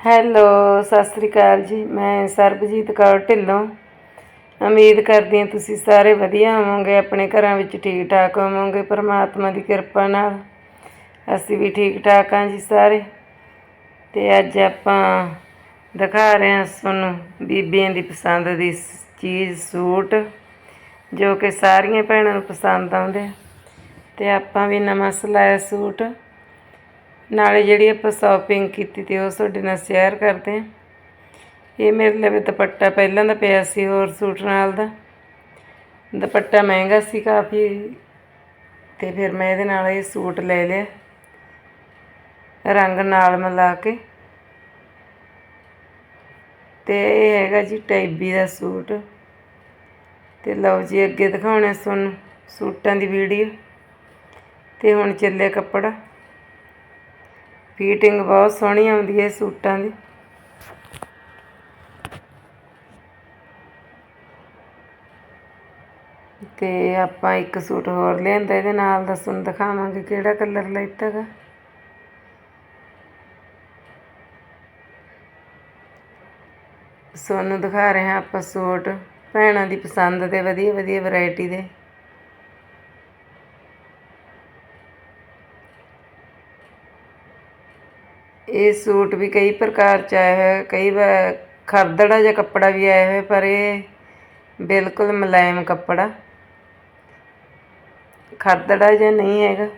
Hello, Sat Sri ਅਕਾਲ ਜੀ। ਮੈਂ ਸਰਬਜੀਤ ਕੌਰ ਢਿੱਲੋਂ। ਉਮੀਦ ਕਰਦੀ ਹਾਂ ਤੁਸੀਂ ਸਾਰੇ ਵਧੀਆ ਹੋਵੋਗੇ, ਆਪਣੇ ਘਰਾਂ ਵਿੱਚ ਠੀਕ ਠਾਕ ਹੋਵੋਗੇ, ਪਰਮਾਤਮਾ ਦੀ ਕਿਰਪਾ ਨਾਲ। ਅਸੀਂ ਵੀ ਠੀਕ ਠਾਕ ਹਾਂ ਜੀ ਸਾਰੇ। ਤੇ ਅੱਜ ਆਪਾਂ ਦਿਖਾ ਰਹੇ ਹਾਂ ਤੁਹਾਨੂੰ ਬੀਬੀਆਂ ਦੀ ਪਸੰਦ ਦੀ ਚੀਜ਼ ਸੂਟ, ਜੋ ਕਿ ਸਾਰੀਆਂ ਭੈਣਾਂ ਨੂੰ ਪਸੰਦ ਆਉਂਦੇ ਆ। ਤੇ ਆਪਾਂ ਵੀ ਨਵਾਂ ਸਿਲਾਇਆ ਸੂਟ। ਨਾਲੇ ਜਿਹੜੀ ਆਪਾਂ ਸ਼ਾਪਿੰਗ ਕੀਤੀ ਤੇ ਉਹ ਤੁਹਾਡੇ ਨਾਲ ਸ਼ੇਅਰ ਕਰਦੇ ਹਾਂ। ਇਹ ਮੇਰੇ ਲਈ ਦੁਪੱਟਾ ਪਹਿਲਾਂ ਦਾ ਪਿਆ ਸੀ ਹੋਰ ਸੂਟ ਨਾਲ ਦਾ। ਦੁਪੱਟਾ ਮਹਿੰਗਾ ਸੀ ਕਾਫੀ ਤੇ ਫਿਰ ਮੈਂ ਇਹਦੇ ਨਾਲ ਇਹ ਸੂਟ ਲੈ ਲਿਆ। ਰੰਗ ਨਾਲ ਮਿਲਾ ਕੇ। ਤੇ ਇਹ ਹੈਗਾ ਜੀ ਟਾਈਬੀ ਦਾ ਸੂਟ। ਤੇ ਲਓ ਜੀ ਅੱਗੇ ਦਿਖਾਉਣੇ ਤੁਹਾਨੂੰ ਸੂਟਾਂ ਦੀ ਵੀਡੀਓ ਤੇ ਹੁਣ ਚੱਲੇ ਕੱਪੜਾ। ਫੀਟਿੰਗ ਬਹੁਤ ਸੋਹਣੀ ਆਉਂਦੀ ਹੈ ਸੂਟਾਂ ਦੀ। ਤੇ ਆਪਾਂ ਇੱਕ ਸੂਟ ਹੋਰ ਲਿਆਂਦਾ, ਇਹਦੇ ਨਾਲ ਦਾ ਤੁਹਾਨੂੰ ਦਿਖਾਵਾਂਗੇ ਕਿਹੜਾ ਕਲਰ ਲੈਤਾ ਗਾ। ਤੁਹਾਨੂੰ ਦਿਖਾ ਰਹੇ ਹਾਂ ਆਪਾਂ ਸੂਟ, ਭੈਣਾਂ ਦੀ ਪਸੰਦ ਦੇ ਵਧੀਆ ਵਧੀਆ ਵੈਰਾਈਟੀ ਦੇ। ਇਹ ਸੂਟ ਵੀ ਕਈ ਪ੍ਰਕਾਰ ਚ ਆਇਆ ਹੋਇਆ, ਕਈ ਵਾਰ ਖਰਦੜਾ ਜਿਹਾ ਕੱਪੜਾ ਵੀ ਆਇਆ ਹੋਇਆ, ਪਰ ਇਹ ਬਿਲਕੁਲ ਮੁਲਾਇਮ ਕੱਪੜਾ। ਖਰਦੜਾ ਜਿਹਾ ਨਹੀਂ ਹੈਗਾ।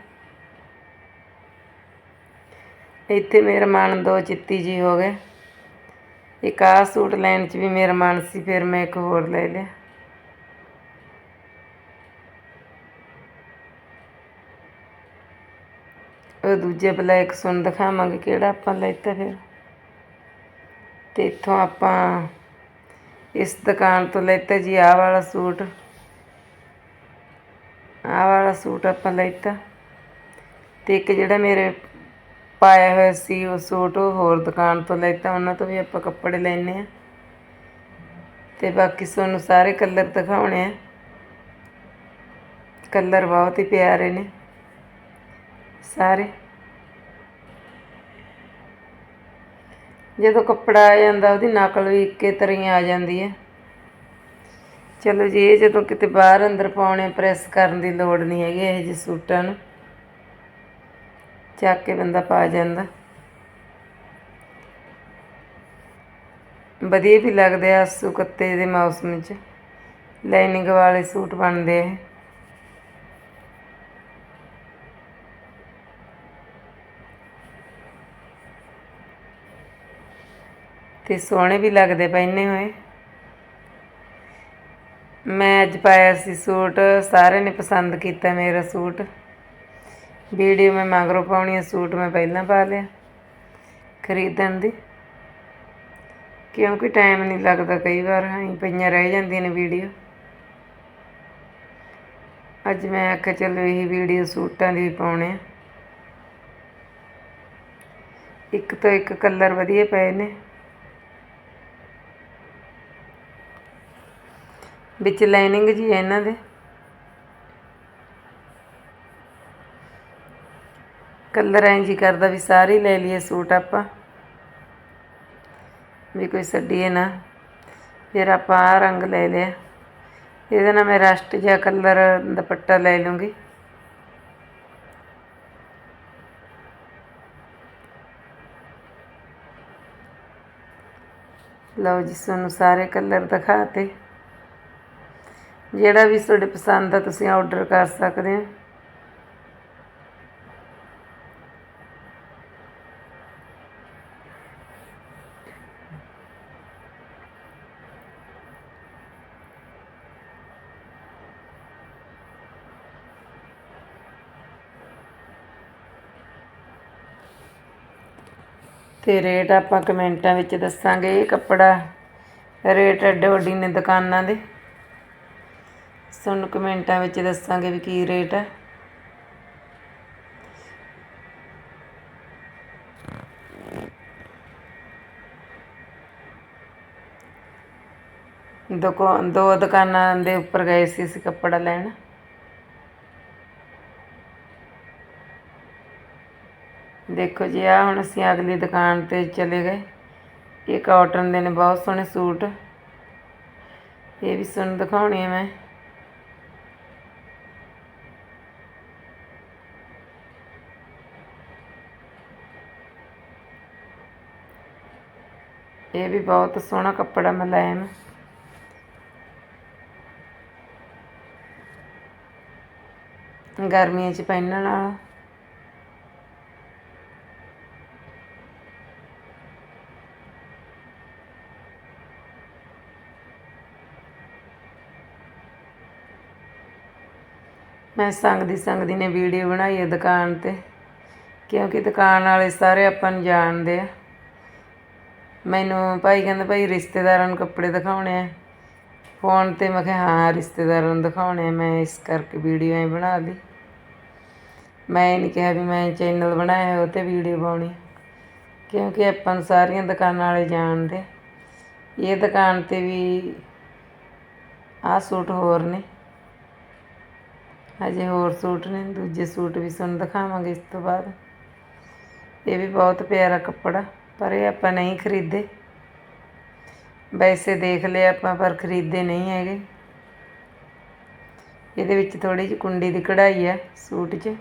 ਇੱਥੇ ਮੇਰਾ ਮਨ ਦੋ ਚਿੱਤੀ ਜੀ ਹੋ ਗਏ ਇੱਕ ਆਹ ਸੂਟ ਲੈਣ ਚ ਵੀ ਮੇਰਾ ਮਨ ਸੀ, ਫਿਰ ਮੈਂ ਇੱਕ ਹੋਰ ਲੈ ਲਿਆ। ਉਹ ਦੂਜੇ ਬਲੈਕ ਸੁਣ ਦਿਖਾਵਾਂਗੇ ਕਿਹੜਾ ਆਪਾਂ ਲੈਤਾ ਫਿਰ। ਤੇ ਇੱਥੋਂ ਆਪਾਂ ਇਸ ਦੁਕਾਨ ਤੋਂ ਲੈਤਾ ਜੀ ਆਹ ਵਾਲਾ ਸੂਟ। ਆਹ ਵਾਲਾ ਸੂਟ ਆਪਾਂ ਲੈਤਾ ਤੇ। ਇੱਕ ਜਿਹੜਾ ਮੇਰੇ ਪਾਇਆ ਹੋਇਆ ਸੀ ਉਹ ਸੂਟ ਉਹ ਹੋਰ ਦੁਕਾਨ ਤੋਂ ਲੈਤਾ ਉਹਨਾਂ ਤੋਂ ਵੀ ਆਪਾਂ ਕੱਪੜੇ ਲੈਣੇ ਆ ਤੇ ਬਾਕੀ ਤੁਹਾਨੂੰ ਸਾਰੇ ਕਲਰ ਦਿਖਾਉਣੇ ਆ। ਕਲਰ ਬਹੁਤ ਹੀ ਪਿਆਰੇ ਨੇ। ਸਾਰੇ। ਜਦੋਂ ਕੱਪੜਾ ਆ ਜਾਂਦਾ, ਉਹਦੀ ਨਕਲ ਵੀ ਇੱਕੇ ਤਰ੍ਹਾਂ ਹੀ ਆ ਜਾਂਦੀ ਹੈ। ਚਲੋ ਜੀ, ਇਹ ਜਦੋਂ ਕਿਤੇ ਬਾਹਰ ਅੰਦਰ ਪਾਉਣੇ, ਪ੍ਰੈਸ ਕਰਨ ਦੀ ਲੋੜ ਨਹੀਂ ਹੈਗੀ ਇਹ ਜਿਹੇ ਸੂਟਾਂ ਨੂੰ। ਚੱਕ ਕੇ ਬੰਦਾ ਪਾ ਜਾਂਦਾ। ਵਧੀਆ ਵੀ ਲੱਗਦੇ ਆ ਸੁਕੱਤੇ ਦੇ ਮੌਸਮ 'ਚ। ਲਾਈਨਿੰਗ ਵਾਲੇ ਸੂਟ ਬਣਦੇ ਆ ਤੇ ਸੋਹਣੇ ਵੀ ਲੱਗਦੇ ਪਹਿਨੇ ਹੋਏ। ਮੈਂ ਅੱਜ ਪਾਇਆ ਸੀ ਸੂਟ ਸਾਰਿਆਂ ਨੇ ਪਸੰਦ ਕੀਤਾ ਮੇਰਾ ਸੂਟ। ਵੀਡੀਓ ਮੈਂ ਮਗਰੋਂ ਪਾਉਣੀ ਹੈ ਸੂਟ ਮੈਂ ਪਹਿਲਾਂ ਪਾ ਲਿਆ ਖਰੀਦਣ ਦੀ। ਕਿਉਂਕਿ ਟਾਈਮ ਨਹੀਂ ਲੱਗਦਾ ਕਈ ਵਾਰ, ਐਂ ਪਈਆਂ ਰਹਿ ਜਾਂਦੀਆਂ ਨੇ ਵੀਡੀਓ। ਅੱਜ ਮੈਂ ਆਖਿਆ, ਚਲੋ ਇਹ ਵੀਡੀਓ ਸੂਟਾਂ ਦੀ ਵੀ ਪਾਉਣੇ ਆ। ਇੱਕ ਤੋਂ ਇੱਕ ਕਲਰ ਵਧੀਆ ਪਏ ਨੇ। ਵਿੱਚ ਲਾਈਨਿੰਗ ਜੀ ਹੈ ਇਹਨਾਂ ਦੇ। ਕਲਰ ਐਂ ਜੀ ਕਰਦਾ ਵੀ ਸਾਰੇ ਲੈ ਲਈਏ ਸੂਟ ਆਪਾਂ। ਵੀ ਕੋਈ ਛੱਡੀਏ ਨਾ। ਫਿਰ ਆਪਾਂ ਆਹ ਰੰਗ ਲੈ ਲਿਆ। ਇਹਦੇ ਨਾਲ ਮੈਂ ਰਸਟ ਜਿਹਾ ਕਲਰ ਦੁਪੱਟਾ ਲੈ ਲੂੰਗੀ। ਲਓ ਜੀ, ਤੁਹਾਨੂੰ ਸਾਰੇ ਕਲਰ ਦਿਖਾਤੇ। ਜਿਹੜਾ ਵੀ ਤੁਹਾਡੇ ਪਸੰਦ ਆ, ਤੁਸੀਂ ਆਰਡਰ ਕਰ ਸਕਦੇ ਹੋ। ਤੇ ਰੇਟ ਆਪਾਂ ਕਮੈਂਟਾਂ ਵਿੱਚ ਦੱਸਾਂਗੇ ਇਹ ਕੱਪੜਾ। ਰੇਟ ਅੱਡੇ ਵੱਡੀ ਨੇ ਦੁਕਾਨਾਂ ਦੇ। ਤੁਹਾਨੂੰ ਕਮੈਂਟਾਂ ਵਿੱਚ ਦੱਸਾਂਗੇ ਵੀ ਕੀ ਰੇਟ ਹੈ ਦੁਕਾ, ਦੋ ਦੁਕਾਨਾਂ ਦੇ ਉੱਪਰ ਗਏ ਸੀ ਅਸੀਂ ਕੱਪੜਾ ਲੈਣ। ਦੇਖੋ ਜੀ ਆ ਹੁਣ ਅਸੀਂ ਅਗਲੀ ਦੁਕਾਨ ਤੇ ਚਲੇ ਗਏ। ਇਹ ਕਾਟਨ ਦੇ ਨੇ, ਬਹੁਤ ਸੋਹਣੇ ਸੂਟ। ਇਹ ਵੀ ਤੁਹਾਨੂੰ ਦਿਖਾਉਣੇ ਆ ਮੈਂ। ਇਹ ਵੀ ਬਹੁਤ ਸੋਹਣਾ ਕੱਪੜਾ ਮੁਲਾਇਮ ਗਰਮੀਆਂ 'ਚ ਪਹਿਨਣ ਵਾਲਾ। ਮੈਂ ਸੰਗਦੀ ਸੰਗਦੀ ਨੇ ਵੀਡੀਓ ਬਣਾਈ ਹੈ ਦੁਕਾਨ ਤੇ, ਕਿਉਂਕਿ ਦੁਕਾਨ ਵਾਲੇ ਸਾਰੇ ਆਪਾਂ ਨੂੰ ਜਾਣਦੇ ਆ। ਮੈਨੂੰ ਭਾਈ ਕਹਿੰਦਾ, ਭਾਈ ਰਿਸ਼ਤੇਦਾਰਾਂ ਨੂੰ ਕੱਪੜੇ ਦਿਖਾਉਣੇ ਆ। ਫੋਨ ਤੇ ਮੈਂ ਕਿਹਾ, ਹਾਂ, ਰਿਸ਼ਤੇਦਾਰਾਂ ਨੂੰ ਦਿਖਾਉਣੇ ਆ। ਮੈਂ ਇਸ ਕਰਕੇ ਵੀਡੀਓ ਐ ਬਣਾ ਲਈ। ਮੈਂ ਇਹ ਨਹੀਂ ਕਿਹਾ ਵੀ ਮੈਂ ਚੈਨਲ ਬਣਾਇਆ ਉਹ ਤੇ ਵੀਡੀਓ ਪਾਉਣੀ ਕਿਉਂਕਿ ਆਪਾਂ ਨੂੰ ਸਾਰੀਆਂ ਦੁਕਾਨਾਂ ਵਾਲੇ ਜਾਣਦੇ ਇਹ ਦੁਕਾਨ ਤੇ ਵੀ ਆਹ ਸੂਟ ਹੋਰ ਨੇ। ਹਜੇ ਹੋਰ ਸੂਟ ਨੇ, ਦੂਜੇ ਸੂਟ ਵੀ ਤੁਹਾਨੂੰ ਦਿਖਾਵਾਂਗੇ ਇਸ ਤੋਂ ਬਾਅਦ। ਇਹ ਵੀ ਬਹੁਤ ਪਿਆਰਾ ਕੱਪੜਾ। ਪਰ ਇਹ ਆਪਾਂ ਨਹੀਂ ਖਰੀਦੇ। ਵੈਸੇ ਦੇਖ ਲਿਆ ਆਪਾਂ, ਪਰ ਖਰੀਦੇ ਨਹੀਂ ਹੈਗੇ। ਇਹਦੇ ਵਿੱਚ ਥੋੜੀ ਜਿਹੀ ਕੁੰਡੀ ਦੀ ਕਢਾਈ ਆ ਸੂਟ 'ਚ।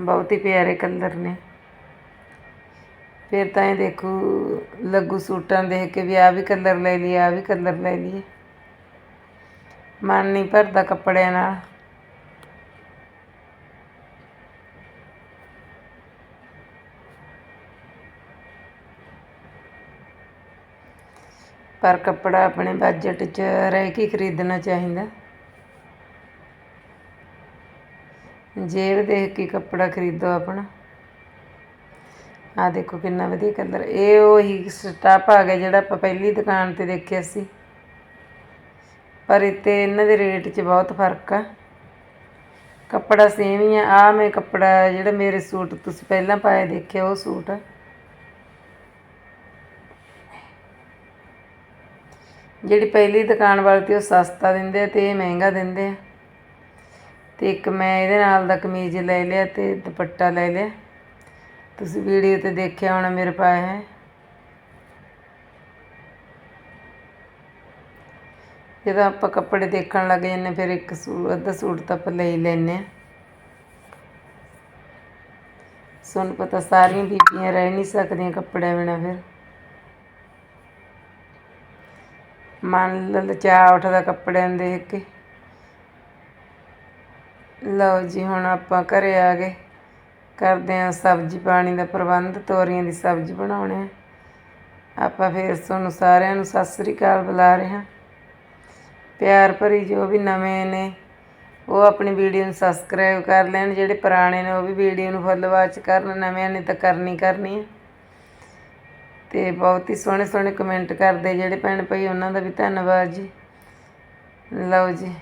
ਬਹੁਤ ਹੀ ਪਿਆਰੇ ਕਲਰ ਨੇ। ਫਿਰ ਤਾਂ ਇਹ ਦੇਖੋ, ਲੱਗੂ ਸੂਟਾਂ ਦੇਖ ਕੇ ਵੀ ਆ ਵੀ ਕਲਰ ਲੈ ਲਈ ਆ ਵੀ ਕਲਰ ਲੈ ਲਈਏ। ਮਨ ਨਹੀਂ ਭਰਦਾ ਕੱਪੜਿਆਂ ਨਾਲ। ਪਰ ਕੱਪੜਾ ਆਪਣੇ ਬਜਟ 'ਚ ਰਹਿ ਕੇ ਖਰੀਦਣਾ ਚਾਹੀਦਾ। ਜੇਬ ਦੇਖ ਕੇ ਕੱਪੜਾ ਖਰੀਦੋ ਆਪਣਾ। ਆ ਦੇਖੋ ਕਿੰਨਾ ਵਧੀਆ ਕਲਰ ਇਹ ਉਹੀ ਸਟਾਪ ਆ ਗਿਆ ਜਿਹੜਾ ਆਪਾਂ ਪਹਿਲੀ ਦੁਕਾਨ ਤੇ ਦੇਖਿਆ ਸੀ। ਪਰ ਇੱਥੇ ਇਹਨਾਂ ਦੇ ਰੇਟ 'ਚ ਬਹੁਤ ਫ਼ਰਕ ਆ। ਕੱਪੜਾ ਸੇਮ ਹੀ ਆ। ਆ ਮੈਂ ਕੱਪੜਾ ਜਿਹੜਾ ਮੇਰੇ ਸੂਟ ਤੁਸੀਂ ਪਹਿਲਾਂ ਪਾਏ ਦੇਖਿਆ, ਉਹ ਸੂਟ ਆ। ਜਿਹੜੀ ਪਹਿਲੀ ਦੁਕਾਨ ਵਾਲੀ ਤੇ ਉਹ ਸਸਤਾ ਦਿੰਦੇ ਆ ਤੇ ਇਹ ਮਹਿੰਗਾ ਦਿੰਦੇ ਆ। ਤੇ ਇੱਕ ਮੈਂ ਇਹਦੇ ਨਾਲ ਦਾ ਕਮੀਜ਼ ਲੈ ਲਿਆ ਤੇ ਦੁਪੱਟਾ ਲੈ ਲਿਆ। ਤੁਸੀਂ ਵੀਡੀਓ ਤੇ ਦੇਖਿਆ ਹੋਣਾ, ਮੇਰੇ ਪਾਏ ਹੈ ਜਦੋਂ ਆਪਾਂ ਕੱਪੜੇ ਦੇਖਣ ਲੱਗ ਜਾਂਦੇ ਫਿਰ ਇੱਕ ਸੂਟ ਅੱਧਾ ਸੂਟ ਤਾਂ ਆਪਾਂ ਲੈ ਹੀ ਲੈਨੇ ਆ ਤੁਹਾਨੂੰ ਪਤਾ ਸਾਰੀਆਂ ਬੀਬੀਆਂ ਰਹਿ ਨਹੀਂ ਸਕਦੀਆਂ ਕੱਪੜਿਆਂ ਬਿਨਾਂ ਫਿਰ। ਮਨ ਲਲਚਾ ਉੱਠਦਾ ਕੱਪੜਿਆਂ ਨੂੰ ਦੇਖ ਕੇ। ਲਓ ਜੀ, ਹੁਣ ਆਪਾਂ ਘਰੇ ਆ ਗਏ। ਕਰਦੇ ਹਾਂ ਸਬਜ਼ੀ ਪਾਣੀ ਦਾ ਪ੍ਰਬੰਧ, ਤੋਰੀਆਂ ਦੀ ਸਬਜ਼ੀ ਬਣਾਉਣੇ ਆ। ਆਪਾਂ ਫਿਰ ਤੁਹਾਨੂੰ ਸਾਰਿਆਂ ਨੂੰ ਸਤਿ ਸ੍ਰੀ ਅਕਾਲ ਬੁਲਾ ਰਹੇ ਹਾਂ। ਪਿਆਰ ਭਰੀ ਜੋ ਵੀ ਨਵੇਂ ਨੇ, ਉਹ ਆਪਣੀ ਵੀਡੀਓ ਨੂੰ ਸਬਸਕ੍ਰਾਈਬ ਕਰ ਲੈਣ, ਜਿਹੜੇ ਪੁਰਾਣੇ ਨੇ ਉਹ ਵੀ ਵੀਡੀਓ ਨੂੰ ਫੁੱਲ ਵਾਚ ਕਰਨ, ਨਵਿਆਂ ਨੇ ਤਾਂ ਕਰਨੀ ਕਰਨੀ ਹੈ ਤੇ ਬਹੁਤ ਹੀ ਸੋਹਣੇ ਸੋਹਣੇ ਕਮੈਂਟ ਕਰਦੇ ਜਿਹੜੇ ਭੈਣ ਭਾਈ, ਉਹਨਾਂ ਦਾ ਵੀ ਧੰਨਵਾਦ ਜੀ। ਲਓ ਜੀ,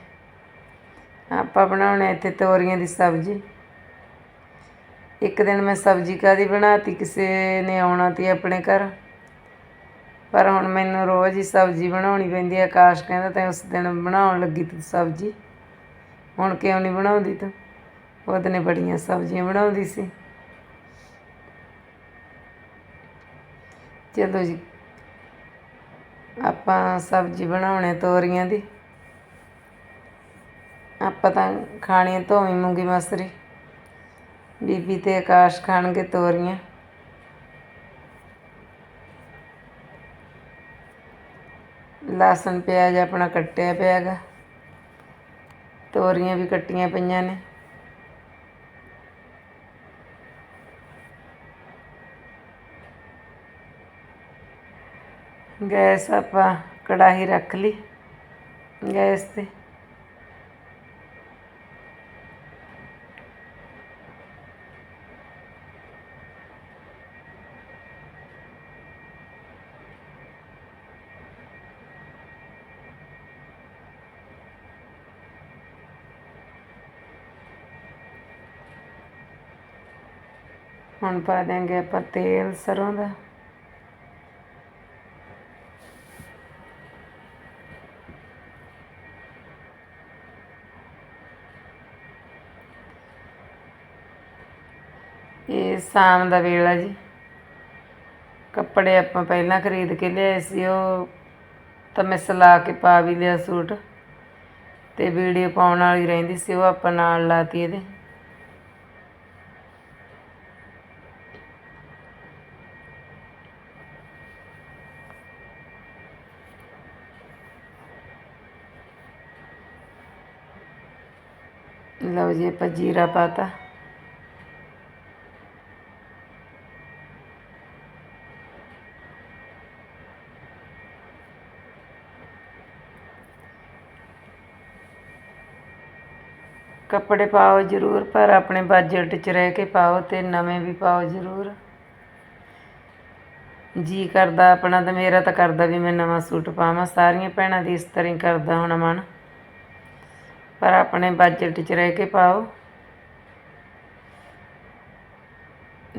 ਆਪਾਂ ਬਣਾਉਣੇ ਇੱਥੇ ਤੋਰੀਆਂ ਦੀ ਸਬਜ਼ੀ। ਇੱਕ ਦਿਨ ਮੈਂ ਸਬਜ਼ੀ ਕਾਦੀ ਬਣਾਤੀ, ਕਿਸੇ ਨੇ ਆਉਣਾ ਤੀ ਆਪਣੇ ਘਰ। ਪਰ ਹੁਣ ਮੈਨੂੰ ਰੋਜ਼ ਹੀ ਸਬਜ਼ੀ ਬਣਾਉਣੀ ਪੈਂਦੀ ਹੈ ਆਕਾਸ਼ ਕਹਿੰਦਾ ਤੈਂ ਉਸ ਦਿਨ ਬਣਾਉਣ ਲੱਗੀ ਤੂੰ ਸਬਜ਼ੀ। ਹੁਣ ਕਿਉਂ ਨਹੀਂ ਬਣਾਉਂਦੀ ਤੂੰ? ਉਹਦੇ ਨੇ ਬੜੀਆਂ ਸਬਜ਼ੀਆਂ ਬਣਾਉਂਦੀ ਸੀ। ਚਲੋ ਜੀ, ਆਪਾਂ ਸਬਜ਼ੀ ਬਣਾਉਣੇ ਤੋਰੀਆਂ ਦੀ। ਆਪਾਂ ਤਾਂ ਖਾਣੀਆਂ ਧੋਵੀ ਮੂੰਗੀ ਮਸਰੀ। ਬੀਬੀ ਤੇ ਆਕਾਸ਼ ਖਾਣਗੇ ਤੋਰੀਆਂ। ਲਸਣ ਪਿਆਜ਼ ਆਪਣਾ ਕੱਟਿਆ ਪਿਆ ਹੈਗਾ ਤੋਰੀਆਂ ਵੀ ਕੱਟੀਆਂ ਪਈਆਂ ਨੇ। ਗੈਸ ਆਪਾਂ ਕੜਾਹੀ ਰੱਖ ਲਈ। ਗੈਸ ਤੇ ਹੁਣ ਪਾ ਦੇंगे ਆਪਾਂ ਤੇਲ ਸਰੋਂ ਦਾ। ਇਹ ਸ਼ਾਮ ਦਾ ਵੇਲਾ ਜੀ। ਕੱਪੜੇ ਆਪਾਂ ਪਹਿਲਾਂ ਖਰੀਦ ਕੇ ਲਿਆਏ ਸੀ, ਉਹ ਤਾਂ ਮੈਂ ਸਲਾ ਕੇ ਪਾ ਵੀ ਲਿਆ ਸੂਟ। ਤੇ ਵੀਡੀਓ ਪਾਉਣ ਵਾਲੀ ਰਹਿੰਦੀ ਸੀ, ਉਹ ਆਪਾਂ ਨਾਲ ਲਾਤੀ ਇਹਦੇ। ਲਓ ਜੀ, ਆਪਾਂ ਜੀਰਾ ਪਾਤਾ। ਕੱਪੜੇ ਪਾਓ ਜ਼ਰੂਰ, ਪਰ ਆਪਣੇ ਬਜਟ 'ਚ ਰਹਿ ਕੇ ਪਾਓ ਤੇ ਨਵੇਂ ਵੀ ਪਾਓ ਜ਼ਰੂਰ। ਜੀ ਕਰਦਾ ਆਪਣਾ ਤਾਂ ਮੇਰਾ ਤਾਂ ਕਰਦਾ ਵੀ ਮੈਂ ਨਵਾਂ ਸੂਟ ਪਾਵਾਂ। ਸਾਰੀਆਂ ਭੈਣਾਂ ਦੀ ਇਸ ਤਰ੍ਹਾਂ ਹੀ ਕਰਦਾ ਹੋਣਾ ਮਨ। ਪਰ ਆਪਣੇ ਬਜਟ 'ਚ ਰਹਿ ਕੇ ਪਾਓ।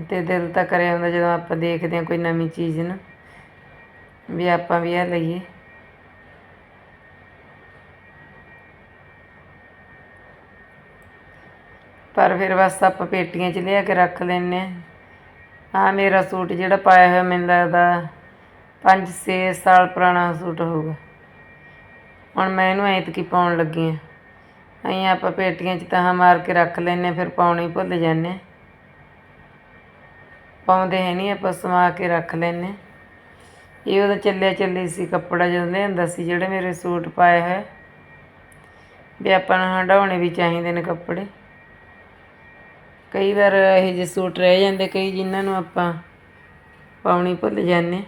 ਤੇ ਦਿਲ ਤਾਂ ਕਰਿਆ ਹੁੰਦਾ ਜਦੋਂ ਆਪਾਂ ਦੇਖਦੇ ਹਾਂ ਕੋਈ ਨਵੀਂ ਚੀਜ਼ ਨੂੰ, ਵੀ ਆਪਾਂ ਵੀ ਇਹ ਲਈਏ। ਪਰ ਫਿਰ ਬਸ ਆਪਾਂ ਪੇਟੀਆਂ 'ਚ ਲਿਆ ਕੇ ਰੱਖ ਲੈਨੇ ਆ ਆਹ ਮੇਰਾ ਸੂਟ ਜਿਹੜਾ ਪਾਇਆ ਹੋਇਆ ਮੈਨੂੰ ਲੱਗਦਾ 5-6 ਸਾਲ ਪੁਰਾਣਾ ਸੂਟ ਹੋਊਗਾ। ਹੁਣ ਮੈਂ ਇਹਨੂੰ ਐਤਕੀ ਪਾਉਣ ਲੱਗੀ ਆ ਅਸੀਂ ਆਪਾਂ ਪੇਟੀਆਂ 'ਚ ਤਾਂ ਮਾਰ ਕੇ ਰੱਖ ਲੈਨੇ ਫਿਰ ਪਾਉਣੇ ਭੁੱਲ ਜਾਂਦੇ ਪਾਉਂਦੇ ਹੈ ਨਹੀਂ ਆਪਾਂ, ਸਮਾ ਕੇ ਰੱਖ ਲੈਨੇ ਇਹ ਉਹਦਾ ਚੱਲਿਆ ਚੱਲੀ ਸੀ ਕੱਪੜਾ ਜਦੋਂ ਲਿਆਂਦਾ ਸੀ, ਜਿਹੜੇ ਮੇਰੇ ਸੂਟ ਪਾਇਆ ਹੈ ਵੀ ਆਪਾਂ ਨੂੰ ਹੰਡਾਉਣੇ ਵੀ ਚਾਹੀਦੇ ਨੇ ਕੱਪੜੇ। ਕਈ ਵਾਰ ਇਹ ਜਿਹੇ ਸੂਟ ਰਹਿ ਜਾਂਦੇ, ਕਈ ਜਿਨ੍ਹਾਂ ਨੂੰ ਆਪਾਂ ਪਾਉਣੀ ਭੁੱਲ ਜਾਂਦੇ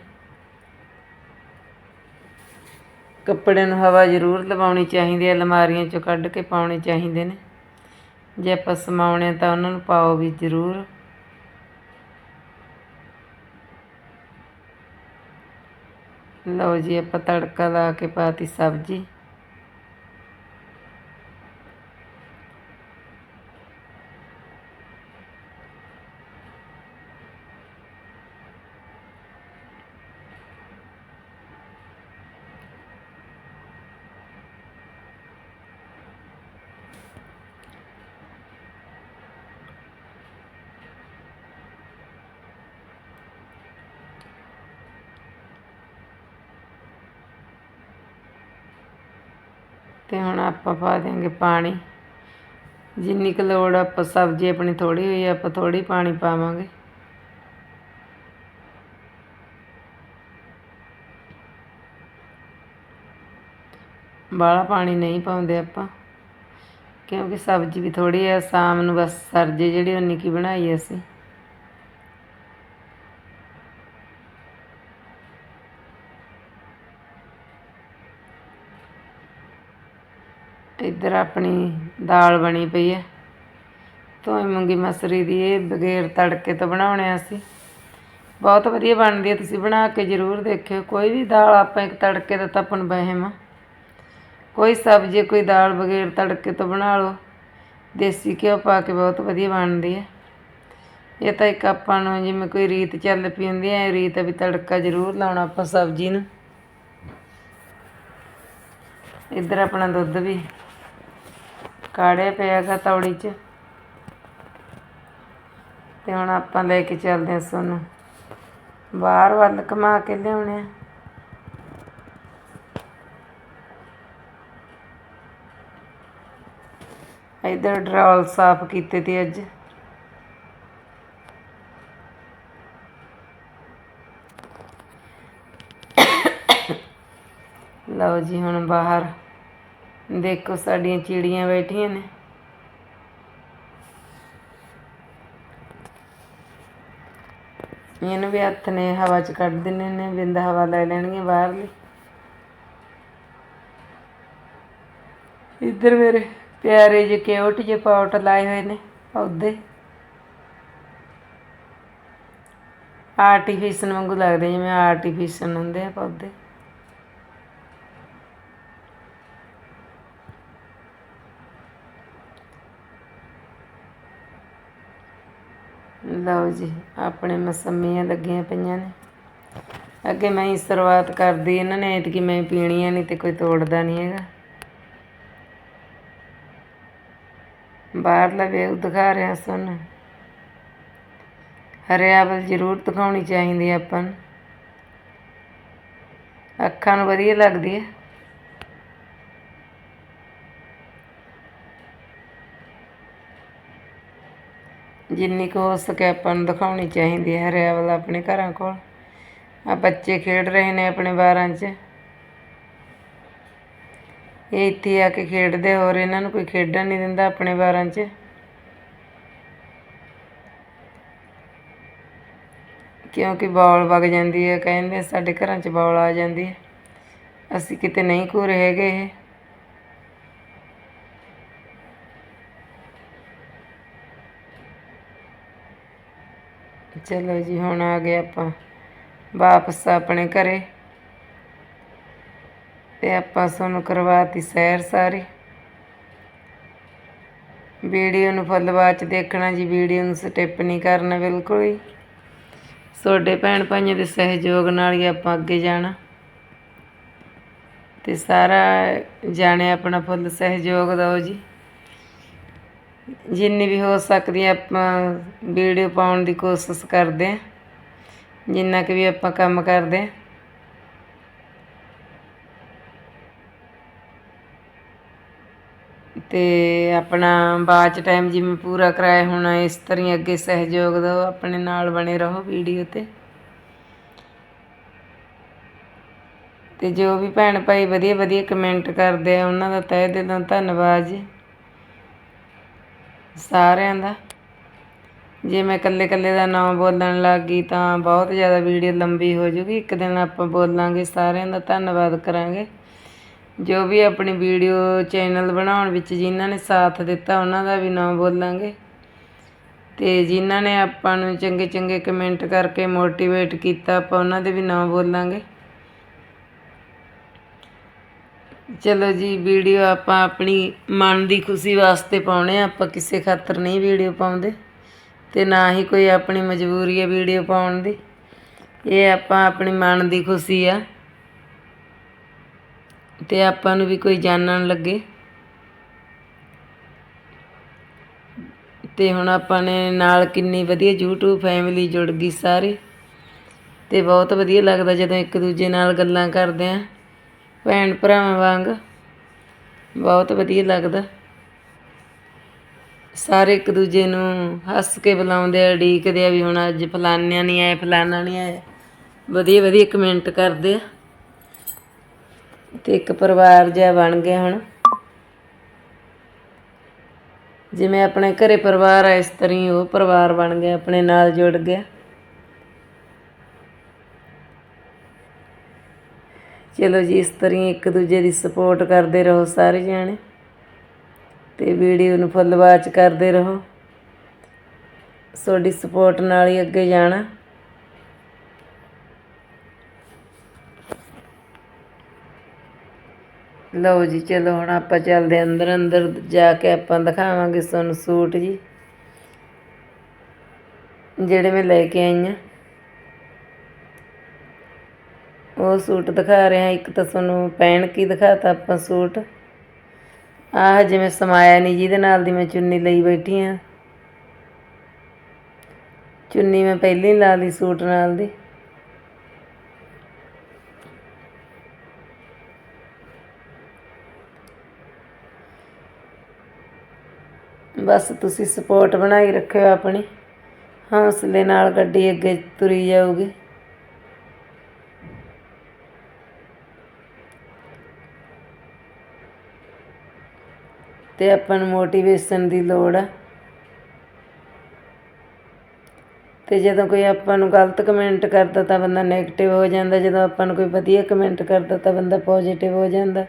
ਕੱਪੜੇ ਨੂੰ ਹਵਾ ਜ਼ਰੂਰ ਲਵਾਉਣੀ ਚਾਹੀਦੀ ਹੈ, ਅਲਮਾਰੀਆਂ ਚੋਂ ਕੱਢ ਕੇ ਪਾਉਣੇ ਚਾਹੀਦੇ ਨੇ। ਜੇ ਆਪਾਂ ਸਮਾਉਣੇ ਆ ਤਾਂ ਉਹਨਾਂ ਨੂੰ ਪਾਓ ਵੀ ਜ਼ਰੂਰ। ਲਓ ਜੀ, ਆਪਾਂ ਤੜਕਾ ਲਾ ਕੇ ਪਾਤੀ ਸਬਜ਼ੀ। ਤੇ ਹੁਣ ਆਪਾਂ ਪਾ ਦਿਆਂਗੇ ਪਾਣੀ। ਜਿੰਨੀ ਕੁ ਲੋੜ ਆਪਾਂ ਸਬਜ਼ੀ ਆਪਣੀ ਥੋੜੀ ਹੋਈ ਆ, ਆਪਾਂ ਥੋੜੀ ਪਾਣੀ ਪਾਵਾਂਗੇ। ਬਾਹਲਾ ਪਾਣੀ ਨਹੀਂ ਪਾਉਂਦੇ ਆਪਾਂ ਕਿਉਂਕਿ ਸਬਜ਼ੀ ਵੀ ਥੋੜੀ ਆ ਸ਼ਾਮ ਨੂੰ ਬਸ ਸਰਜੇ ਜਿਹੜੀ ਉਨੀ ਕੀ ਬਣਾਈ ਅਸੀਂ। ਇੱਧਰ ਆਪਣੀ ਦਾਲ ਬਣੀ ਪਈ ਹੈ। ਧੋਈ ਮੂੰਗੀ ਮਸਰੀ ਦੀ, ਇਹ ਬਗੈਰ ਤੜਕੇ ਤੋਂ ਬਣਾਉਣੇ ਆ ਅਸੀਂ। ਬਹੁਤ ਵਧੀਆ ਬਣਦੀ ਹੈ, ਤੁਸੀਂ ਬਣਾ ਕੇ ਜ਼ਰੂਰ ਦੇਖਿਓ। ਕੋਈ ਵੀ ਦਾਲ ਆਪਾਂ ਇੱਕ ਤੜਕੇ ਦਾ ਤਾਂ ਆਪਣ ਨੂੰ ਵਹਿਮ ਕੋਈ ਸਬਜ਼ੀ, ਕੋਈ ਦਾਲ ਬਗੈਰ ਤੜਕੇ ਤੋਂ ਬਣਾ ਲਓ। ਦੇਸੀ ਘਿਓ ਪਾ ਕੇ ਬਹੁਤ ਵਧੀਆ ਬਣਦੀ ਹੈ। ਇਹ ਤਾਂ ਇੱਕ ਆਪਾਂ ਨੂੰ ਜਿਵੇਂ ਕੋਈ ਰੀਤ ਚੱਲ ਪਈ ਹੁੰਦੀ ਹੈ, ਇਹ ਰੀਤ ਵੀ ਤੜਕਾ ਜ਼ਰੂਰ ਲਾਉਣਾ ਆਪਾਂ ਸਬਜ਼ੀ ਨੂੰ। ਇੱਧਰ ਆਪਣਾ ਦੁੱਧ ਵੀ। ਕਾੜਿਆ ਪਿਆਗਾ ਤੌੜੀ 'ਚ। ਤੇ ਹੁਣ ਆਪਾਂ ਲੈ ਕੇ ਚੱਲਦੇ ਹਾਂ ਸੋਨੂੰ। ਬਾਹਰ ਵੱਲ ਕਮਾ ਕੇ ਲਿਆਉਣੇ ਆ। ਇੱਧਰ ਡਰੋਲ ਸਾਫ਼ ਕੀਤੇ ਤੇ ਅੱਜ। ਲਓ ਜੀ ਹੁਣ ਬਾਹਰ। ਦੇਖੋ ਸਾਡੀਆਂ ਚਿੜੀਆਂ ਬੈਠੀਆਂ ਨੇ। ਇਹਨੂੰ ਵੀ ਹੱਥ ਨੇ ਹਵਾ 'ਚ ਕੱਢ ਦਿੰਨੇ ਨੇ, ਬਿੰਦ ਹਵਾ ਲੈ ਲੈਣਗੀਆਂ ਬਾਹਰਲੀ। ਇੱਧਰ ਮੇਰੇ ਪਿਆਰੇ ਜਿਹੇ ਕਿਊਟ ਜਿਹੇ ਪੌਟ ਲਾਏ ਹੋਏ ਨੇ ਪੌਦੇ। ਆਰਟੀਫੀਸ਼ਲ ਵਾਂਗੂ ਲੱਗਦੇ ਜਿਵੇਂ ਆਰਟੀਫੀਸ਼ਲ ਹੁੰਦੇ ਆ ਪੌਦੇ। ਲਓ ਜੀ, ਆਪਣੇ ਮਸੰਮੀਆਂ ਲੱਗੀਆਂ ਪਈਆਂ ਨੇ। ਅੱਗੇ ਮੈਂ ਹੀ ਸ਼ੁਰੂਆਤ ਕਰਦੀ ਇਹਨਾਂ ਨੇ, ਐਤਕੀ ਮੈਂ ਪੀਣੀਆਂ ਨਹੀਂ ਤੇ ਕੋਈ ਤੋੜਦਾ ਨਹੀਂ ਹੈਗਾ। ਬਾਹਰਲਾ ਵੇਖ, ਦਿਖਾ ਰਿਹਾ ਸੁਣ ਹਰਿਆਵਲ ਜ਼ਰੂਰ ਦਿਖਾਉਣੀ ਚਾਹੀਦੀ ਆਪਾਂ ਨੂੰ। ਅੱਖਾਂ ਨੂੰ ਵਧੀਆ ਲੱਗਦੀ ਹੈ ਜਿੰਨੀ ਕੁ ਹੋ ਸਕੇ ਆਪਾਂ ਨੂੰ ਦਿਖਾਉਣੀ ਚਾਹੀਦੀ ਹੈ ਹਰਿਆਵਲ ਆਪਣੇ ਘਰਾਂ ਕੋਲ। ਆ ਬੱਚੇ ਖੇਡ ਰਹੇ ਨੇ ਆਪਣੇ ਬਾਰਾਂ 'ਚ। ਇਹ ਇੱਥੇ ਆ ਕੇ ਖੇਡਦੇ, ਹੋਰ ਇਹਨਾਂ ਨੂੰ ਕੋਈ ਖੇਡਣ ਨਹੀਂ ਦਿੰਦਾ ਆਪਣੇ ਬਾਰਾਂ 'ਚ। ਕਿਉਂਕਿ ਬੌਲ ਵਗ ਜਾਂਦੀ ਹੈ, ਕਹਿੰਦੇ ਸਾਡੇ ਘਰਾਂ 'ਚ ਬੌਲ ਆ ਜਾਂਦੀ ਹੈ। ਅਸੀਂ ਕਿਤੇ ਨਹੀਂ ਘੂਰੇ ਹੈਗੇ ਇਹ। ਚਲੋ ਜੀ, ਹੁਣ ਆ ਗਏ ਆਪਾਂ ਵਾਪਸ ਆਪਣੇ ਘਰੇ। ਤੇ ਆਪਾਂ ਤੁਹਾਨੂੰ ਕਰਵਾਤੀ ਸੈਰ ਸਾਰੀ। ਵੀਡੀਓ ਨੂੰ ਫੁੱਲ ਬਾਅਦ ਚ ਦੇਖਣਾ ਜੀ, ਵੀਡੀਓ ਨੂੰ ਸਟਿਪ ਨਹੀਂ ਕਰਨਾ ਬਿਲਕੁਲ ਹੀ। ਤੁਹਾਡੇ ਭੈਣ ਭਾਈਆਂ ਦੇ ਸਹਿਯੋਗ ਨਾਲ ਹੀ ਆਪਾਂ ਅੱਗੇ ਜਾਣਾ। ਤੇ ਸਾਰਾ ਜਾਣੇ ਆਪਣਾ ਫੁੱਲ ਸਹਿਯੋਗ ਦਿਓ ਜੀ। ਜਿੰਨੀ ਵੀ ਹੋ ਸਕਦੀ ਹੈ ਆਪਾਂ ਵੀਡੀਓ ਪਾਉਣ ਦੀ ਕੋਸ਼ਿਸ਼ ਕਰਦੇ ਹਾਂ ਜਿੰਨਾ ਕਿ ਵੀ ਆਪਾਂ ਕੰਮ ਕਰਦੇ ਹਾਂ ਤੇ ਆਪਣਾ ਬਾਅਦ ਚ ਟਾਈਮ ਜਿਵੇਂ ਪੂਰਾ ਕਰਾਇਆ ਹੋਣਾ, ਇਸ ਤਰ੍ਹਾਂ ਹੀ ਅੱਗੇ ਸਹਿਯੋਗ ਦਿਓ, ਆਪਣੇ ਨਾਲ ਬਣੇ ਰਹੋ ਵੀਡੀਓ ਤੇ। ਤੇ ਜੋ ਵੀ ਭੈਣ ਭਾਈ ਵਧੀਆ ਵਧੀਆ ਕਮੈਂਟ ਕਰਦੇ ਆ, ਉਹਨਾਂ ਦਾ ਤਹਿ ਦਿਲੋਂ ਧੰਨਵਾਦ ਜੀ। ਸਾਰਿਆਂ ਦਾ। ਜੇ ਮੈਂ ਇਕੱਲੇ ਇਕੱਲੇ ਦਾ ਨਾਮ ਬੋਲਣ ਲੱਗ ਗਈ ਤਾਂ ਬਹੁਤ ਜ਼ਿਆਦਾ ਵੀਡੀਓ ਲੰਬੀ ਹੋ ਜੂਗੀ ਇੱਕ ਦਿਨ ਆਪਾਂ ਬੋਲਾਂਗੇ ਸਾਰਿਆਂ ਦਾ, ਧੰਨਵਾਦ ਕਰਾਂਗੇ। ਜੋ ਵੀ ਆਪਣੀ ਵੀਡੀਓ ਚੈਨਲ ਬਣਾਉਣ ਵਿੱਚ ਜਿਨ੍ਹਾਂ ਨੇ ਸਾਥ ਦਿੱਤਾ, ਉਹਨਾਂ ਦਾ ਵੀ ਨਾਮ ਬੋਲਾਂਗੇ। ਤੇ ਜਿਨ੍ਹਾਂ ਨੇ ਆਪਾਂ ਨੂੰ ਚੰਗੇ ਚੰਗੇ ਕਮੈਂਟ ਕਰਕੇ ਮੋਟੀਵੇਟ ਕੀਤਾ, ਆਪਾਂ ਉਹਨਾਂ ਦੇ ਵੀ ਨਾਮ ਬੋਲਾਂਗੇ। ਚਲੋ ਜੀ, ਵੀਡੀਓ ਆਪਾਂ ਆਪਣੀ ਮਨ ਦੀ ਖੁਸ਼ੀ ਵਾਸਤੇ ਪਾਉਣੇ ਆ। ਆਪਾਂ ਕਿਸੇ ਖਾਤਰ ਨਹੀਂ ਵੀਡੀਓ ਪਾਉਂਦੇ ਤੇ ਨਾ ਹੀ ਕੋਈ ਆਪਣੀ ਮਜਬੂਰੀ ਹੈ ਵੀਡੀਓ ਪਾਉਣ ਦੀ। ਇਹ ਆਪਾਂ ਆਪਣੀ ਮਨ ਦੀ ਖੁਸ਼ੀ ਆ। ਤੇ ਆਪਾਂ ਨੂੰ ਵੀ ਕੋਈ ਜਾਣਨ ਲੱਗੇ। ਤੇ ਹੁਣ ਆਪਾਂ ਨੇ ਨਾਲ ਕਿੰਨੀ ਵਧੀਆ YouTube ਫੈਮਿਲੀ ਜੁੜ ਗਈ ਸਾਰੇ। ਤੇ ਬਹੁਤ ਵਧੀਆ ਲੱਗਦਾ ਜਦੋਂ ਇੱਕ ਦੂਜੇ ਨਾਲ ਗੱਲਾਂ ਕਰਦੇ ਆ। ਭੈਣ ਭਰਾਵਾਂ ਵਾਂਗ ਬਹੁਤ ਵਧੀਆ ਲੱਗਦਾ। ਸਾਰੇ ਇੱਕ ਦੂਜੇ ਨੂੰ ਹੱਸ ਕੇ ਬੁਲਾਉਂਦੇ ਆ ਡੀਕਦੇ ਆ ਵੀ ਹੁਣ ਅੱਜ ਫਲਾਨਿਆਂ ਨਹੀਂ ਆਏ, ਫਲਾਨਾ ਨਹੀਂ ਆਇਆ ਵਧੀਆ ਵਧੀਆ ਕਮੈਂਟ ਕਰਦੇ ਆ। ਤੇ ਇੱਕ ਪਰਿਵਾਰ ਜਿਹਾ ਬਣ ਗਿਆ ਹੁਣ। ਜਿਵੇਂ ਆਪਣੇ ਘਰੇ ਪਰਿਵਾਰ ਆ, ਇਸ ਤਰ੍ਹਾਂ ਹੀ ਉਹ ਪਰਿਵਾਰ ਬਣ ਗਿਆ, ਆਪਣੇ ਨਾਲ ਜੁੜ ਗਿਆ। ਚਲੋ ਜੀ, ਇਸ ਤਰ੍ਹਾਂ ਹੀ ਇੱਕ ਦੂਜੇ ਦੀ ਸਪੋਰਟ ਕਰਦੇ ਰਹੋ ਸਾਰੇ ਜਾਣੇ ਤੇ ਵੀਡੀਓ ਨੂੰ ਫੁੱਲ ਵਾਚ ਕਰਦੇ ਰਹੋ। ਤੁਹਾਡੀ ਸਪੋਰਟ ਨਾਲ ਹੀ ਅੱਗੇ ਜਾਣਾ। ਲਓ ਜੀ, ਚਲੋ ਹੁਣ ਆਪਾਂ ਚੱਲਦੇ ਹਾਂ ਅੰਦਰ ਅੰਦਰ ਜਾ ਕੇ ਆਪਾਂ ਦਿਖਾਵਾਂਗੇ ਤੁਹਾਨੂੰ ਸੂਟ ਜੀ, ਜਿਹੜੇ ਮੈਂ ਲੈ ਕੇ ਆਈ ਹਾਂ। ਉਹ ਸੂਟ ਦਿਖਾ ਰਹੇ ਹਾਂ ਇੱਕ ਤਾਂ ਤੁਹਾਨੂੰ ਪਹਿਨ ਕੀ ਦਿਖਾਤਾ ਆਪਾਂ ਸੂਟ। ਆਹ ਜਿਵੇਂ ਸਮਾਇਆ ਨਹੀਂ ਜਿਹਦੇ ਨਾਲ ਦੀ ਮੈਂ ਚੁੰਨੀ ਲਈ ਬੈਠੀ ਆ। ਚੁੰਨੀ ਮੈਂ ਪਹਿਲਾਂ ਹੀ ਲਾ ਲਈ ਸੂਟ ਨਾਲ ਦੀ। ਬਸ ਤੁਸੀਂ ਸਪੋਰਟ ਬਣਾਈ ਰੱਖਿਓ ਆਪਣੀ। ਹੌਸਲੇ ਨਾਲ ਗੱਡੀ ਅੱਗੇ ਤੁਰੀ ਜਾਊਗੀ। ਤੇ ਆਪਾਂ ਨੂੰ ਮੋਟੀਵੇਸ਼ਨ ਦੀ ਲੋੜ ਆ। ਤੇ ਜਦੋਂ ਕੋਈ ਆਪਾਂ ਨੂੰ ਗਲਤ ਕਮੈਂਟ ਕਰਦਾ ਤਾਂ ਬੰਦਾ 네ਗੇਟਿਵ ਹੋ ਜਾਂਦਾ, ਜਦੋਂ ਆਪਾਂ ਨੂੰ ਕੋਈ ਵਧੀਆ ਕਮੈਂਟ ਕਰਦਾ ਤਾਂ ਬੰਦਾ ਪੋਜ਼ਿਟਿਵ ਹੋ ਜਾਂਦਾ।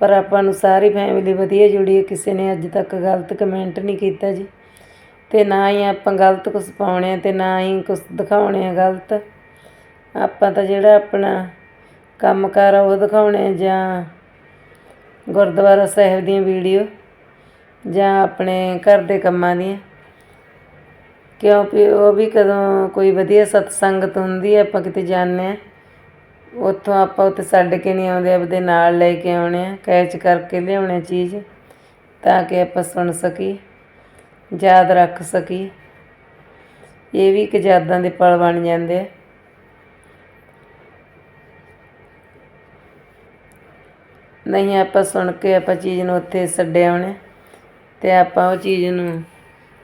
ਪਰ ਆਪਾਂ ਨੂੰ ਸਾਰੀ ਫੈਮਿਲੀ ਵਧੀਆ ਜੁੜੀ ਹੈ ਕਿਸੇ ਨੇ ਅੱਜ ਤੱਕ ਗਲਤ ਕਮੈਂਟ ਨਹੀਂ ਕੀਤਾ ਜੀ। ਤੇ ਨਾ ਹੀ ਆਪਾਂ ਗਲਤ ਕੁਝ ਪਾਉਣੇ ਆ ਤੇ ਨਾ ਹੀ ਕੁਝ ਦਿਖਾਉਣੇ ਆ ਗਲਤ। ਆਪਾਂ ਤਾਂ ਜਿਹੜਾ ਆਪਣਾ ਕੰਮਕਾਰ ਆ ਉਹ ਦਿਖਾਉਣੇ ਆ ਜਾਂ ਗੁਰਦੁਆਰਾ ਸਾਹਿਬ ਦੀਆਂ ਵੀਡੀਓ ਜਾਂ ਆਪਣੇ ਘਰ ਦੇ ਕੰਮਾਂ ਦੀਆਂ। ਕਿਉਂਕਿ ਉਹ ਵੀ ਕਦੋਂ ਕੋਈ ਵਧੀਆ ਸਤਸੰਗਤ ਹੁੰਦੀ ਹੈ ਆਪਾਂ ਕਿਤੇ ਜਾਂਦੇ ਹਾਂ ਉੱਥੋਂ ਆਪਾਂ ਉੱਥੇ ਛੱਡ ਕੇ ਨਹੀਂ ਆਉਂਦੇ, ਆਪਦੇ ਨਾਲ ਲੈ ਕੇ ਆਉਣੇ ਆ, ਕੈਚ ਕਰਕੇ ਲਿਆਉਣੇ ਚੀਜ਼ ਤਾਂ ਕਿ ਆਪਾਂ ਸੁਣ ਸਕੀਏ, ਯਾਦ ਰੱਖ ਸਕੀ ਇਹ ਵੀ ਇੱਕ ਯਾਦਾਂ ਦੇ ਪਲ ਬਣ ਜਾਂਦੇ ਆ। ਨਹੀਂ ਆਪਾਂ ਸੁਣ ਕੇ ਆਪਾਂ ਚੀਜ਼ ਨੂੰ ਉੱਥੇ ਛੱਡਿਆ ਆਉਣੇ ਅਤੇ ਆਪਾਂ ਉਹ ਚੀਜ਼ ਨੂੰ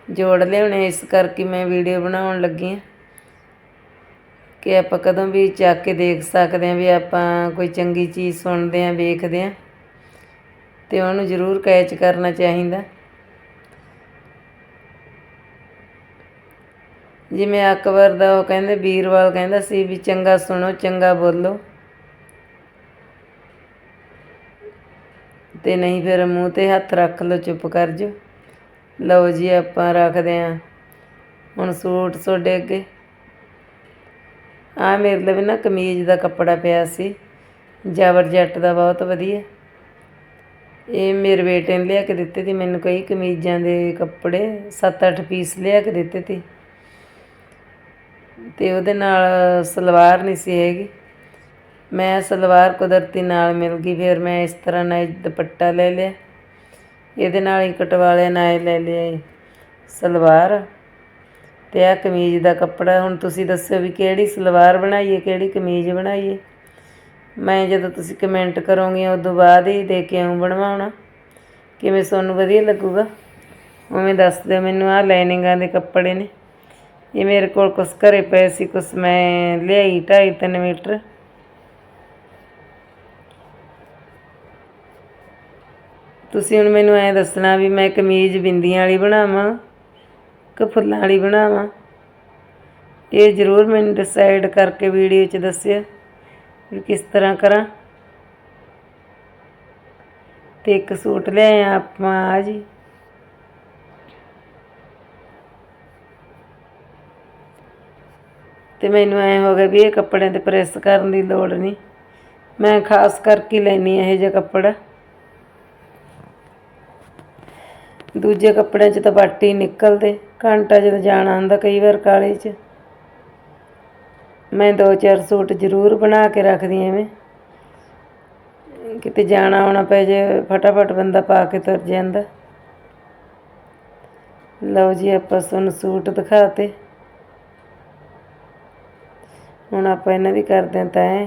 ਜੋੜ ਲਿਆਉਣੇ ਇਸ ਕਰਕੇ ਮੈਂ ਵੀਡੀਓ ਬਣਾਉਣ ਲੱਗੀ ਹਾਂ ਕਿ ਆਪਾਂ ਕਦੋਂ ਵੀ ਚੱਕ ਕੇ ਦੇਖ ਸਕਦੇ ਹਾਂ ਵੀ ਆਪਾਂ ਕੋਈ ਚੰਗੀ ਚੀਜ਼ ਸੁਣਦੇ ਹਾਂ, ਵੇਖਦੇ ਹਾਂ ਅਤੇ ਉਹਨੂੰ ਜ਼ਰੂਰ ਕੈਚ ਕਰਨਾ ਚਾਹੀਦਾ। ਜਿਵੇਂ ਅਕਬਰ ਦਾ ਉਹ ਕਹਿੰਦੇ ਵੀਰਵਾਲ ਕਹਿੰਦਾ ਸੀ ਵੀ ਚੰਗਾ ਸੁਣੋ, ਚੰਗਾ ਬੋਲੋ। ਤੇ ਨਹੀਂ ਫਿਰ ਮੂੰਹ ਤੇ ਹੱਥ ਰੱਖ ਲਓ, ਚੁੱਪ ਕਰ ਜਾਓ। ਲਓ ਜੀ, ਆਪਾਂ ਰੱਖਦੇ ਆਂ ਹੁਣ ਸੂਟ ਤੁਹਾਡੇ ਅੱਗੇ। ਆ ਮੇਰੇ ਲਈ ਨਾ ਕਮੀਜ਼ ਦਾ ਕੱਪੜਾ ਪਿਆ ਸੀ। ਜਬਰ ਜੱਟ ਦਾ ਬਹੁਤ ਵਧੀਆ। ਇਹ ਮੇਰੇ ਬੇਟੇ ਨੇ ਲਿਆ ਕੇ ਦਿੱਤੇ ਸੀ, ਮੈਨੂੰ ਕਈ ਕਮੀਜ਼ਾਂ ਦੇ ਕੱਪੜੇ 7-8 ਪੀਸ ਲਿਆ ਕੇ ਦਿੱਤੇ ਸੀ। ਤੇ ਉਹਦੇ ਨਾਲ ਸਲਵਾਰ ਨਹੀਂ ਸੀ ਹੈਗੀ। ਮੈਂ ਸਲਵਾਰ ਕੁਦਰਤੀ ਨਾਲ ਮਿਲ ਗਈ, ਫਿਰ ਮੈਂ ਇਸ ਤਰ੍ਹਾਂ ਨਾਲ ਦੁਪੱਟਾ ਲੈ ਲਿਆ। ਇਹਦੇ ਨਾਲ ਹੀ ਕਟਵਾ ਨਾਲ ਲੈ ਲਿਆ ਸਲਵਾਰ। ਤੇ ਆ ਕਮੀਜ਼ ਦਾ ਕੱਪੜਾ, ਹੁਣ ਤੁਸੀਂ ਦੱਸੋ ਵੀ ਕਿਹੜੀ ਸਲਵਾਰ ਬਣਾਈਏ, ਕਿਹੜੀ ਕਮੀਜ਼ ਬਣਾਈਏ। ਮੈਂ ਜਦੋਂ ਤੁਸੀਂ ਕਮੈਂਟ ਕਰੋਗੇ, ਉਦੋਂ ਬਾਅਦ ਹੀ ਦੇ ਕੇ ਆਉਂ ਬਣਵਾਉਣਾ। ਕਿਵੇਂ ਤੁਹਾਨੂੰ ਵਧੀਆ ਲੱਗੂਗਾ? ਉਵੇਂ ਦੱਸ ਦਿਓ ਮੈਨੂੰ ਆ ਲਾਈਨਿੰਗਾਂ ਦੇ ਕੱਪੜੇ ਨੇ। ਇਹ ਮੇਰੇ ਕੋਲ ਕੁਛ ਘਰੇ ਪਏ ਸੀ, ਕੁਛ ਮੈਂ ਲਿਆਈ ਢਾਈ ਤਿੰਨ ਮੀਟਰ। ਤੁਸੀਂ ਹੁਣ ਮੈਨੂੰ ਐ ਦੱਸਣਾ ਵੀ ਮੈਂ ਕਮੀਜ਼ ਬਿੰਦੀਆਂ ਵਾਲੀ ਬਣਾਵਾਂ ਕਿ ਫੁੱਲਾਂ ਵਾਲੀ ਬਣਾਵਾਂ? ਇਹ ਜ਼ਰੂਰ ਮੈਨੂੰ ਡਿਸਾਈਡ ਕਰਕੇ ਵੀਡੀਓ 'ਚ ਦੱਸਿਓ ਵੀ ਕਿਸ ਤਰ੍ਹਾਂ ਕਰਾਂ। ਤੇ ਇੱਕ ਸੂਟ ਲਿਆਇਆ ਆਪਾਂ, ਆ ਜੀ। ਤੇ ਮੈਨੂੰ ਐ ਹੋ ਗਿਆ ਵੀ ਇਹ ਕੱਪੜਿਆਂ ਤੇ ਪ੍ਰੈਸ ਕਰਨ ਦੀ ਲੋੜ ਨਹੀਂ। ਮੈਂ ਖਾਸ ਕਰਕੇ ਲੈਣੀ ਇਹ ਜਿਹਾ ਕੱਪੜਾ। ਦੂਜੇ ਕੱਪੜਿਆਂ 'ਚ ਤਾਂ ਵੱਟ ਹੀ ਨਿਕਲਦੇ, ਘੰਟਾ ਜਦੋਂ ਜਾਣਾ ਹੁੰਦਾ ਕਈ ਵਾਰ ਕਾਲੇ 'ਚ। ਮੈਂ ਦੋ ਚਾਰ ਸੂਟ ਜ਼ਰੂਰ ਬਣਾ ਕੇ ਰੱਖਦੀ ਐਵੇਂ। ਕਿਤੇ ਜਾਣਾ ਆਉਣਾ ਪੈ ਜੇ, ਫਟਾਫਟ ਬੰਦਾ ਪਾ ਕੇ ਤੁਰ ਜਾਂਦਾ। ਲਓ ਜੀ, ਆਪਾਂ ਤੁਹਾਨੂੰ ਸੂਟ ਦਿਖਾਤੇ। ਹੁਣ ਆਪਾਂ ਇਹਨਾਂ ਦੀ ਕਰਦੇ ਹਾਂ ਤੈਅ।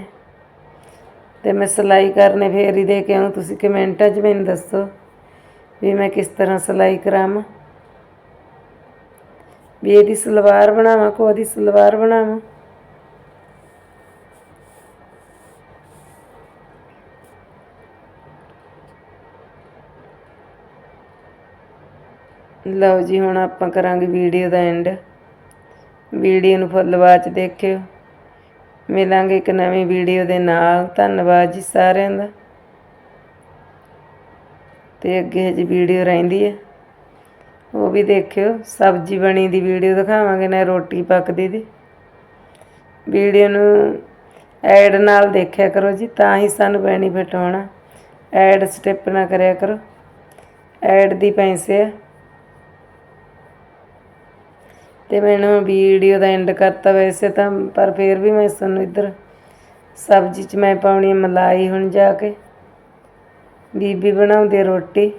ਤੇ ਮੈਂ ਸਿਲਾਈ ਕਰਨੇ ਫੇਰ ਹੀ ਦੇ ਕੇ ਆਉਂ ਤੁਸੀਂ ਕਮੈਂਟਾਂ 'ਚ ਮੈਨੂੰ ਦੱਸੋ। ਵੀ ਮੈਂ ਕਿਸ ਤਰ੍ਹਾਂ ਸਿਲਾਈ ਕਰਾਵਾਂ? ਵੀ ਇਹਦੀ ਸਲਵਾਰ ਬਣਾਵਾਂ ਕੋ ਉਹਦੀ ਸਲਵਾਰ ਬਣਾਵਾਂ? ਲਓ ਜੀ, ਹੁਣ ਆਪਾਂ ਕਰਾਂਗੇ ਵੀਡੀਓ ਦਾ ਐਂਡ ਵੀਡੀਓ ਨੂੰ ਫੁੱਲ ਵਾਚ ਦੇਖਿਓ। ਮਿਲਾਂਗੇ ਇੱਕ ਨਵੀਂ ਵੀਡੀਓ ਦੇ ਨਾਲ। ਧੰਨਵਾਦ ਜੀ ਸਾਰਿਆਂ ਦਾ। ਤੇ ਅੱਗੇ ਹਜੇ ਵੀਡੀਓ ਰਹਿੰਦੀ ਹੈ ਉਹ ਵੀ ਦੇਖਿਓ, ਸਬਜ਼ੀ ਬਣੀ ਦੀ ਵੀਡੀਓ ਦਿਖਾਵਾਂਗੇ ਨਾ ਰੋਟੀ ਪੱਕਦੀ ਦੀ। ਵੀਡੀਓ ਨੂੰ ਐਡ ਨਾਲ ਦੇਖਿਆ ਕਰੋ ਜੀ, ਤਾਂ ਹੀ ਸਾਨੂੰ ਬੈਨੀਫਿਟ ਹੋਣਾ। ਐਡ ਸਟੈਪ ਨਾ ਕਰਿਆ ਕਰੋ। ਐਡ ਦੀ ਪੈਸੇ ਆ। ਤੇ ਮੈਨੂੰ ਵੀਡੀਓ ਦਾ ਐਂਡ ਕਰਤਾ ਵੈਸੇ ਤਾਂ, ਪਰ ਫਿਰ ਵੀ ਮੈਂ ਤੁਹਾਨੂੰ ਇੱਧਰ ਸਬਜ਼ੀ 'ਚ ਮੈਂ ਪਾਉਣੀ ਹੈ ਮਲਾਈ ਹੁਣ ਜਾ ਕੇ। ਬੀਬੀ ਬਣਾਉਂਦੀ ਹੈ ਰੋਟੀ।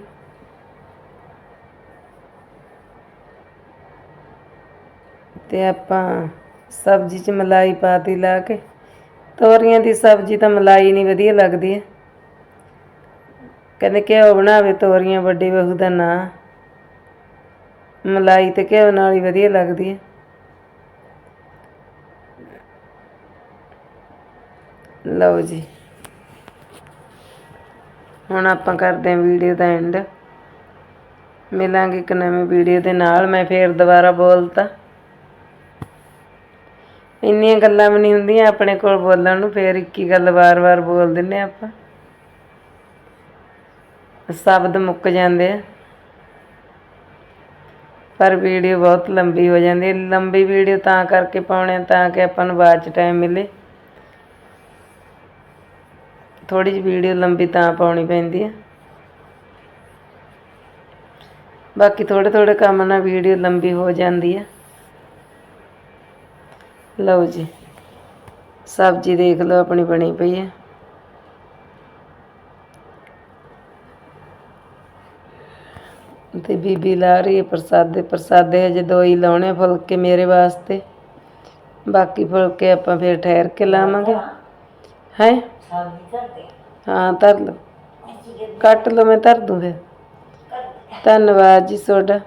ਤੇ ਆਪਾਂ ਸਬਜ਼ੀ 'ਚ ਮਲਾਈ ਪਾਤੀ ਲਾ ਕੇ। ਤੋਰੀਆਂ ਦੀ ਸਬਜ਼ੀ ਤਾਂ ਮਲਾਈ ਨਹੀਂ ਵਧੀਆ ਲੱਗਦੀ ਹੈ ਕਹਿੰਦੇ ਘਿਓ ਬਣਾਵੇ, ਤੋਰੀਆਂ ਵੱਡੀ ਬਹੂ ਦਾ ਨਾਂ। ਮਲਾਈ ਤੇ ਘਿਓ ਨਾਲ ਹੀ ਵਧੀਆ ਲੱਗਦੀ ਹੈ ਲਓ ਜੀ। ਹੁਣ ਆਪਾਂ ਕਰਦੇ ਹਾਂ ਵੀਡੀਓ ਦਾ ਐਂਡ ਮਿਲਾਂਗੇ ਇੱਕ ਨਵੀਂ ਵੀਡੀਓ ਦੇ ਨਾਲ, ਮੈਂ ਫੇਰ ਦੁਬਾਰਾ ਬੋਲਤਾ। ਇੰਨੀਆਂ ਗੱਲਾਂ ਵੀ ਨਹੀਂ ਹੁੰਦੀਆਂ ਆਪਣੇ ਕੋਲ ਬੋਲਣ ਨੂੰ, ਫੇਰ ਇੱਕ ਹੀ ਗੱਲ ਵਾਰ-ਵਾਰ ਬੋਲ ਦਿੰਨੇ ਆਪਾਂ। ਸ਼ਬਦ ਮੁੱਕ ਜਾਂਦੇ ਆ। ਪਰ ਵੀਡੀਓ ਬਹੁਤ ਲੰਬੀ ਹੋ ਜਾਂਦੀ ਹੈ। ਲੰਬੀ ਵੀਡੀਓ ਤਾਂ ਕਰਕੇ ਪਾਉਣੇ ਆ, ਤਾਂ ਕਿ ਆਪਾਂ ਨੂੰ ਬਾਅਦ ਚ ਟਾਈਮ ਮਿਲੇ। ਥੋੜੀ ਜਿਹੀ ਵੀਡੀਓ ਲੰਬੀ ਤਾਂ ਪਾਉਣੀ ਪੈਂਦੀ ਹੈ ਬਾਕੀ ਥੋੜੇ ਥੋੜੇ ਕੰਮ ਨਾਲ ਵੀਡੀਓ ਲੰਬੀ ਹੋ ਜਾਂਦੀ ਹੈ ਲਓ ਜੀ, ਸਬਜ਼ੀ ਦੇਖ ਲਓ ਆਪਣੀ ਬਣੀ ਪਈ ਹੈ ਤੇ ਬੀਬੀ ਲਾ ਰਹੀ ਹੈ ਪ੍ਰਸਾਦੇ ਪ੍ਰਸਾਦੇ ਹਜੇ ਦੋ ਹੀ ਲਾਉਣੇ ਆ ਫੁਲਕੇ ਮੇਰੇ ਵਾਸਤੇ। ਬਾਕੀ ਫੁਲਕੇ ਆਪਾਂ ਫਿਰ ਠਹਿਰ ਕੇ ਲਾਵਾਂਗੇ। ਹੈ? ਹਾਂ ਧਰ ਲਓ। ਕੱਟ ਲਓ ਮੈਂ ਧਰ ਦੂੰ ਫਿਰ। ਧੰਨਵਾਦ ਜੀ ਤੁਹਾਡਾ।